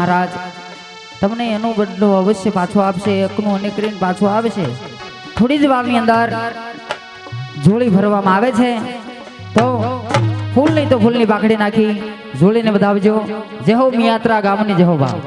મહારાજ, તમને એનો બદલો અવશ્ય પાછો આપશે, એકનું અને કરીને પાછો આવે છે. થોડી જ વારની અંદર જોળી ભરવામાં આવે છે. તો ફૂલ નહીં તો ફૂલની બાકડી નાખી જોળીને બતાવજો. જેહો મિયાત્રા ગામની જેહો ભાવ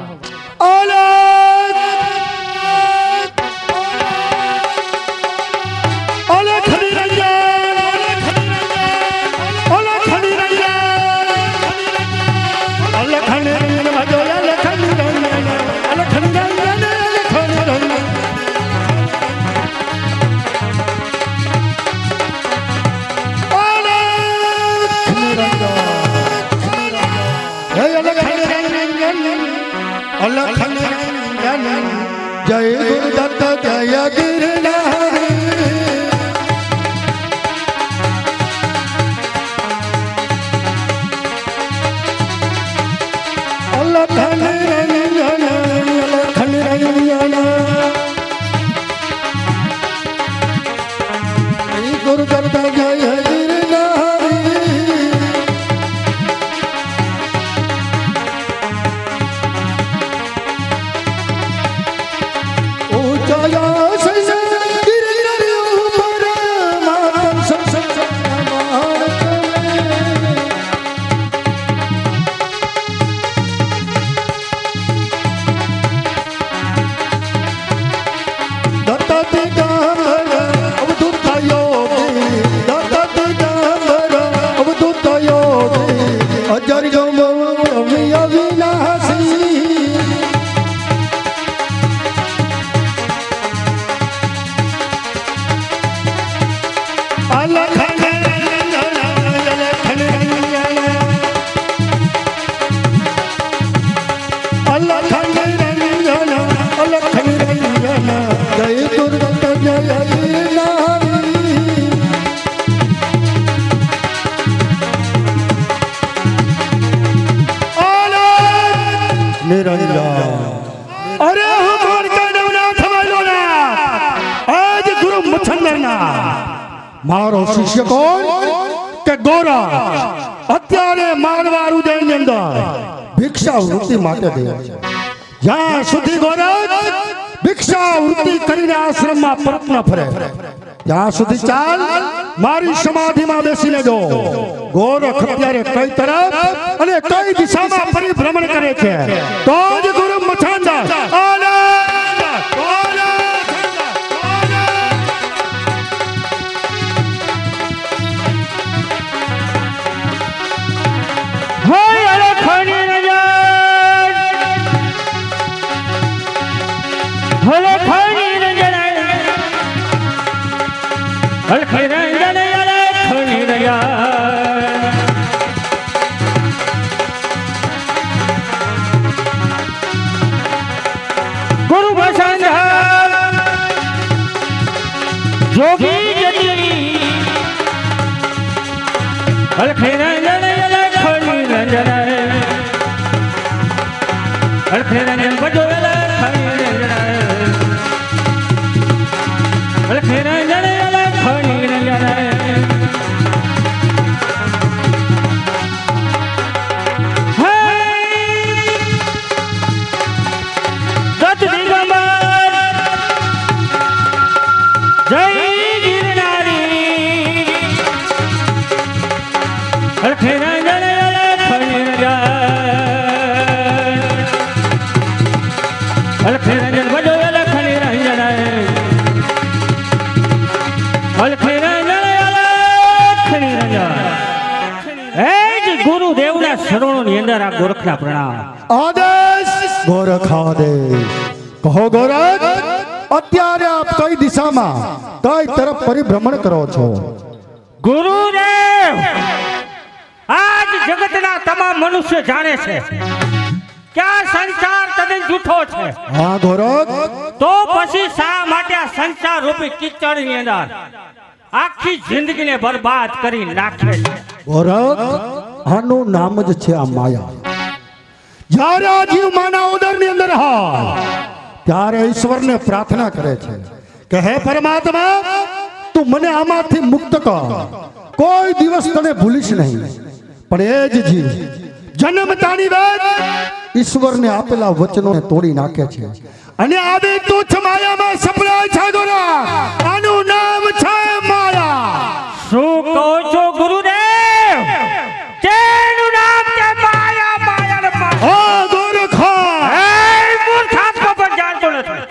Lord. મારો શિષ્ય કોણ કે ગોરા અત્યારે મારવા ઉદયની અંદર ભિક્ષા વૃત્તિ માટે દે છે જ્યાં સુધી ગોરા ભિક્ષા વૃત્તિ કરીને આશ્રમમાં પરત ન ફરે ત્યાં સુધી ચાલ મારી સમાધિમાં બેસીને જો ગોરખ અત્યારે કઈ તરફ અને કઈ દિશામાં પરિભ્રમણ કરે છે? તો જ ગુરુ મછાંદર અલખે ગુરુદેવના શરણોની અંદર આ ગોરખના પ્રણામ. આદેશ ગોરખ આદેશ કહો ગોરખ અત્યારે આપ કઈ દિશામાં કઈ તરફ પરિભ્રમણ કરો છો? ગુરુદેવ આજ જગતના તમામ મનુષ્ય જાણે છે. કે આ સંસાર તદ્દન જૂઠો છે? હા ગોરખ. તો પછી શા માટે આ સંસાર રૂપી કિચડની અંદર આખી જિંદગીને બરબાદ કરી નાખે છે? ગોરખ આનું નામ જ છે આ માયા. જ્યારે આ જીવ માના ઉદરની અંદર હોય ત્યારે ઈશ્વરને પ્રાર્થના કરે છે કે હે પરમાત્મા તું મને આમાંથી મુક્ત કર. કોઈ દિવસ તને ભૂલીશ નહીં. પણ એ જ જીવ જન્મતાની વાત ઈશ્વરને આપેલા વચનોને તોડી નાખે છે. અને આવી તુચ્છ માયામાં સપડાય છે ગોરા આનું નામ છે માયા. શું કહો છો ગુરુદેવ? તેનું નામ છે માયા માયા માયા. હા ગોરખા એ મૂર્ખાત્મ પણ જાણતો નથી.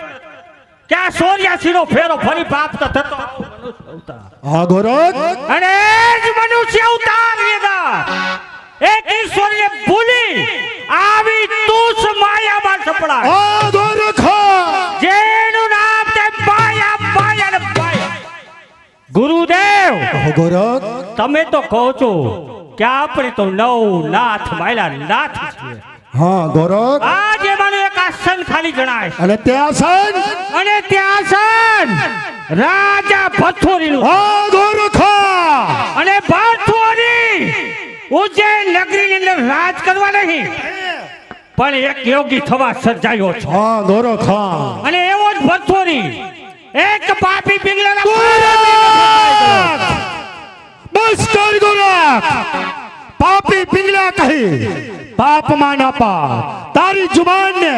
કે આ સોર્યાસીનો ફેરો ફરી પ્રાપ્ત થતો. મનુષ્ય હા ગોરખ. અને એ જ મનુષ્ય અવતાર વેદા. એક ઈશ્વરને ભૂલી આવી તુસ માયામાં સપડાય જેનું નામ છે માયા માયા ને માયા. ગુરુદેવ ગોરખ તમે તો કહો છો કે આપણે તો નવ નાથ માયલા નાથ છીએ. હા ગોરખ. આજે મને એક આસન ખાલી જણાય. અને ત્યાં આસન? અને ત્યાં આસન રાજા ભથોરીનું. હા ગોરખ અને ભથોરી ઉજ્જૈન નગરીની અંદર રાજ કરવા નહીં. પણ એક યોગી થવા સર્જાયો છે. હા ગોરખા અને એવો જ ભથોરી એક પાપી ગોરખ! બસ કર ગોરખ પાપી પિંગલા કહી. પાપમાં ના પા તારી જુબાનને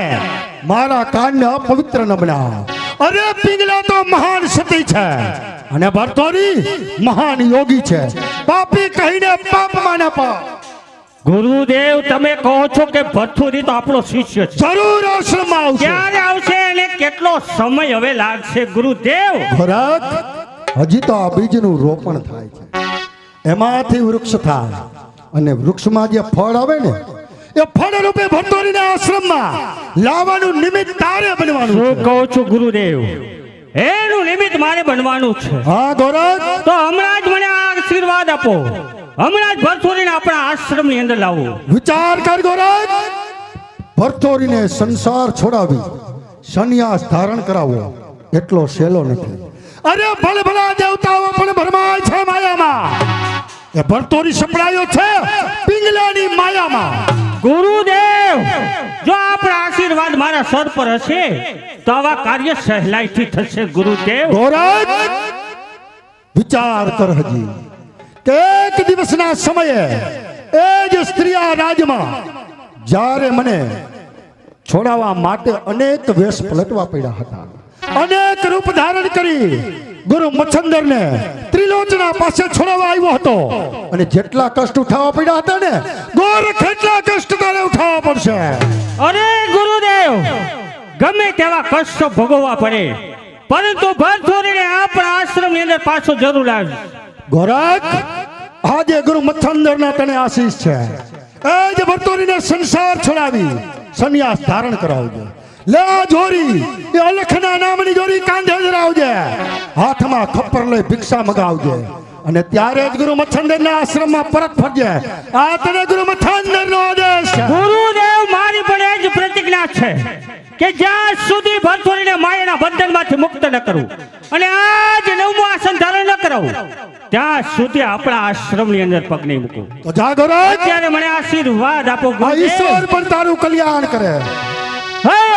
મારા કાનને અપવિત્ર ન બનાવ. અરે પિંગલા તો મહાન સતી છે. અને ભરતોરી મહાન યોગી છે. પાપી કહીને પાપ માને પા ગુરુદેવ તમે કહો છો કે ભથોરી તો આપણો શિષ્ય છે. જરૂર આશ્રમમાં આવશે. ક્યારે આવશે અને કેટલો સમય હવે લાગશે? ગુરુદેવ! ભરત હજી તો આ બીજનું રોપણ થાય છે. એમાંથી વૃક્ષ થાય. અને વૃક્ષમાં જે ફળ આવે ને એ ફળ રૂપે આશ્રમમાં લાવવાનું નિમિત્ત તારે બનવાનું હું છે. કહો છો ગુરુદેવ એનું નિમિત્ત મારે બનવાનું છે. હા ગોરખ? તો હમણાં જ મને આશીર્વાદ આપો. હમણાં જ ભરથોરીને આપણા આશ્રમની અંદર લાવો. વિચાર કર ગોરખ. ભરથોરીને સંસાર છોડાવી સંન્યાસ ધારણ કરાવો. એટલો સહેલો નથી. અરે ભલે ભલા દેવતાઓ પણ ભરમાય છે માયામાં. એ ભરતોરી સંભળાયો છે પિંગલાની માયામાં. ગુરુદેવ, જો આપણા આશીર્વાદ મારા સર પર હશે, તો આવા કાર્ય સહેલાઈથી થશે, ગુરુદેવ. વિચાર કર હજી. એક દિવસના સમયે એ જ સ્ત્રીયા રાજમાં જ્યારે મને છોડાવવા માટે અનેક વેશ પલટવા પડ્યા હતા. અનેક રૂપ ધારણ કરી ગુરુ મચ્છંદરને ત્રિલોચના પાસે છોડવા આવ્યો હતો. અને જેટલા કષ્ટ ઉઠાવવા પડ્યા હતા ને ગોરખ એટલા કષ્ટ તારે ઉઠાવવા પડશે? અરે ગુરુદેવ ગમે તેવા કષ્ટ ભોગવવા પડે પરંતુ ભરથોરીને આપણા આશ્રમની અંદર પાછો જરૂર આવી. ગોરખ આજે ગુરુ મચ્છંદરના તને આશીષ છે. એ જ ભરતોરીને સંસાર છોડાવી સંન્યાસ ધારણ કરાવજે. લે જોરી એ અલખના નામની જોરી કાંધે ધરાવજે હાથમાં ખપ્પર લઈ ભિક્ષા મગાવજે. અને ત્યારે જ ગુરુ મચ્છંદરના આશ્રમમાં પરત ફરજે. આ તને ગુરુ મચ્છંદરનો આદેશ. છે ગુરુદેવ મારી પણ જ પ્રતિજ્ઞા છે કે જ્યાં સુધી ભરથોરીને માયાના બંધનમાંથી મુક્ત ન કરું અને આજ નવમું આસન ધારણ ન કરાવું ત્યાં સુધી આપણા આશ્રમની અંદર પગ નહીં મૂકું. તો જા ગોરખ અત્યારે મને આશીર્વાદ આપો ઈશ્વર પણ તારું કલ્યાણ કરે.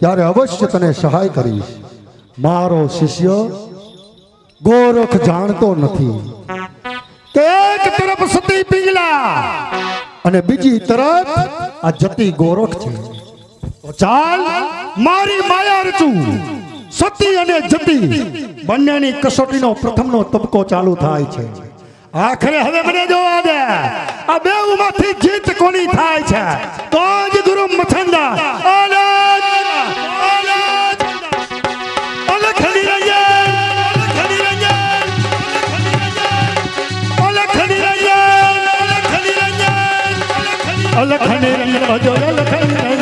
ત્યારે અવશ્ય તને સહાય કરીશ. મારો શિષ્ય ગોરખ જાણતો નથી. એક તરફ સતી પીગલા અને બીજી તરફ આ જતી ગોરખ છે. ચાલ, મારી માયા રચું. સતી અને જતી બંનેની કસોટીનો પ્રથમનો તબકો ચાલુ થાય છે. આખરે હવે મને જોવા દે. આ બેઉમાંથી જીત કોની થાય છે? તો જ ગુરુ મથંદા અલગ નિરંજન અલગ